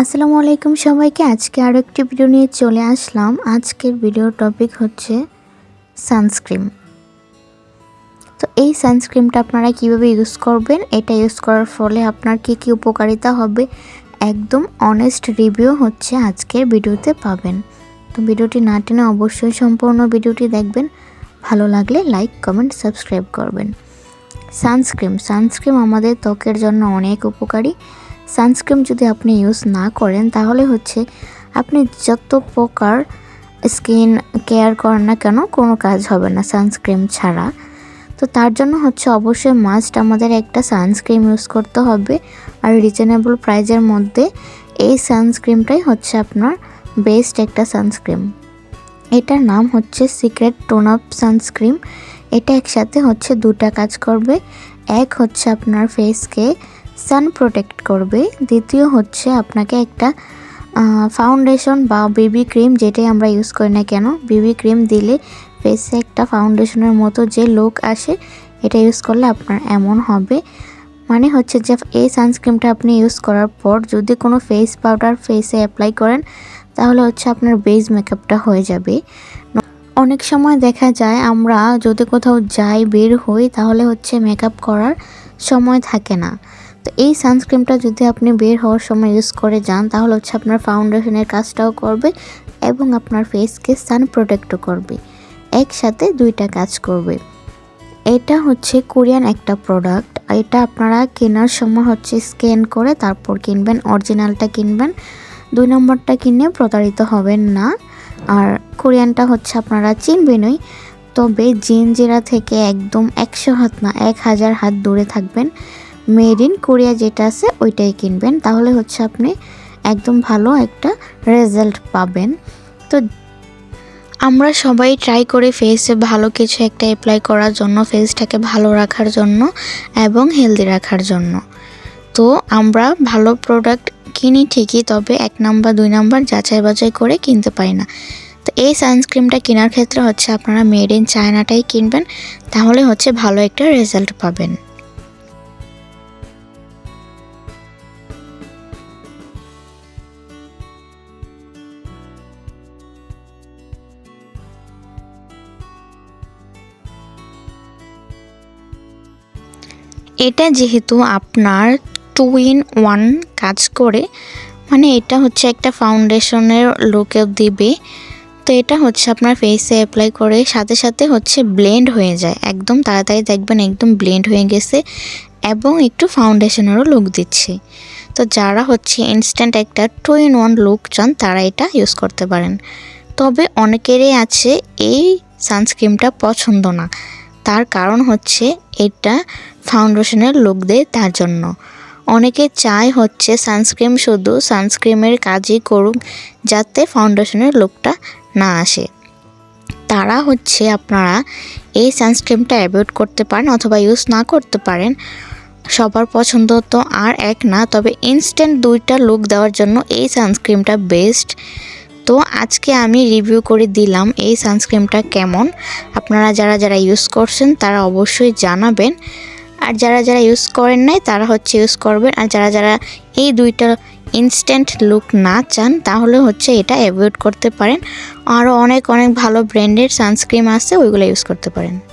আসসালামু আলাইকুম সবাইকে। আজকে আরও একটি ভিডিও নিয়ে চলে আসলাম। আজকের ভিডিওর টপিক হচ্ছে সানস্ক্রিন তো এই সানস্ক্রিনটা আপনারা কীভাবে ইউজ করবেন? এটা ইউজ করার ফলে আপনার কি কি উপকারিতা হবে? একদম অনেস্ট রিভিউ হচ্ছে আজকের ভিডিওতে পাবেন। তো ভিডিওটি না টেনে অবশ্যই সম্পূর্ণ ভিডিওটি দেখবেন। ভালো লাগলে লাইক কমেন্ট সাবস্ক্রাইব করবেন। সানস্ক্রিন সানস্ক্রিন আমাদের ত্বকের জন্য অনেক উপকারী। সানস্ক্রিন যদি আপনি ইউজ না করেন, তাহলে হচ্ছে আপনি যত প্রকার স্কিন কেয়ার করেন না কেন, কোনো কাজ হবে না সানস্ক্রিন ছাড়া। তো তার জন্য হচ্ছে অবশ্যই মাস্ট আমাদের একটা সানস্ক্রিন ইউজ করতে হবে। আর রিজনেবল প্রাইজের মধ্যে এই সানস্ক্রিনটাই হচ্ছে আপনার বেস্ট একটা সানস্ক্রিন এটার নাম হচ্ছে সিক্রেট টোন আপ সানস্ক্রিন এটা একসাথে হচ্ছে দুটা কাজ করবে। এক হচ্ছে আপনার ফেসকে সান প্রোটেক্ট করবে। দ্বিতীয় হচ্ছে আপনাকে একটা ফাউন্ডেশন বা বেবি ক্রিম যেটাই আমরা ইউজ করি না কেন বেবি ক্রিম দিলে ফেসে একটা ফাউন্ডেশনের মতো যে লুক আসে, এটা ইউজ করলে আপনার এমন হবে। মানে হচ্ছে যে এই সানস্ক্রিমটা আপনি ইউজ করার পর যদি কোনো ফেস পাউডার ফেসে অ্যাপ্লাই করেন, তাহলে হচ্ছে আপনার বেজ মেকআপটা হয়ে যাবে। অনেক সময় দেখা যায় আমরা যদি কোথাও যাই, বের হই, তাহলে হচ্ছে মেকআপ করার সময় থাকে না। তো এই সানস্ক্রিনটা যদি আপনি বের হওয়ার সময় ইউজ করে যান, তাহলে হচ্ছে আপনার ফাউন্ডেশনের কাজটাও করবে এবং আপনার ফেসকে সান প্রোটেক্টও করবে। একসাথে দুইটা কাজ করবে। এটা হচ্ছে কোরিয়ান একটা প্রোডাক্ট এটা আপনারা কেনার সময় হচ্ছে স্ক্যান করে তারপর কিনবেন অরিজিনালটা কিনবেন। দুই নম্বরটা কিনে প্রতারিত হবেন না। আর কোরিয়ানটা হচ্ছে আপনারা চিনবেনই। তবে জিনজিরা থেকে একদম একশো হাত না, এক হাজার হাত দূরে থাকবেন। মেড ইন কোরিয়া যেটা আছে, ওইটাই কিনবেন। তাহলে হচ্ছে আপনি একদম ভালো একটা রেজাল্ট পাবেন। তো আমরা সবাই ট্রাই করি ফেসে ভালো কিছু একটা অ্যাপ্লাই করার জন্য ফেসটাকে ভালো রাখার জন্য এবং হেলদি রাখার জন্য। তো আমরা ভালো প্রোডাক্ট কিনি ঠিকই, তবে এক নাম্বার দুই নাম্বার যাচাই বাছাই করে কিনতে পারি না। তো এই সানস্ক্রিনটা কেনার ক্ষেত্রে হচ্ছে আপনারা মেড ইন চায়নাটাই কিনবেন, তাহলে হচ্ছে ভালো একটা রেজাল্ট পাবেন। এটা যেহেতু আপনার টু ইন ওয়ান কাজ করে মানে এটা হচ্ছে একটা ফাউন্ডেশনের লুকেও দিবে, তো এটা হচ্ছে আপনার ফেসে অ্যাপ্লাই করে, সাথে সাথে হচ্ছে ব্লেন্ড হয়ে যায়। একদম তাড়াতাড়ি দেখবেন একদম ব্লেন্ড হয়ে গেছে এবং একটু ফাউন্ডেশনেরও লুক দিচ্ছে। তো যারা হচ্ছে ইনস্ট্যান্ট একটা টু ইন ওয়ান লুক চান, তারা এটা ইউজ করতে পারেন। তবে অনেকেরই আছে, এই সানস্ক্রিনটা পছন্দ না। কারণ হচ্ছে এটা ফাউন্ডেশনের লুক দেয় তার জন্য। অনেকে চায় হচ্ছে সানস্ক্রিন শুধু সানস্ক্রিমের কাজই করুক যাতে ফাউন্ডেশনের লোকটা না আসে। তারা হচ্ছে আপনারা এই সানস্ক্রিনটা অ্যাভয়েড করতে পারেন অথবা ইউজ না করতে পারেন, সবার পছন্দ তো আর এক না, তবে ইনস্ট্যান্ট দুইটা লুক দেওয়ার জন্য এই সানস্ক্রিনটা বেস্ট। তো আজকে আমি রিভিউ করে দিলাম এই সানস্ক্রিমটা কেমন। আপনারা যারা যারা ইউজ করছেন তারা অবশ্যই জানাবেন। আর যারা যারা ইউজ করেন নাই তারা হচ্ছে ইউজ করবেন। আর যারা যারা এই দুইটা ইনস্ট্যান্ট লুক না চান তাহলে হচ্ছে এটা অ্যাভয়েড করতে পারেন। আরও অনেক অনেক ভালো ব্র্যান্ডের সানস্ক্রিম আছে, ওইগুলো ইউজ করতে পারেন।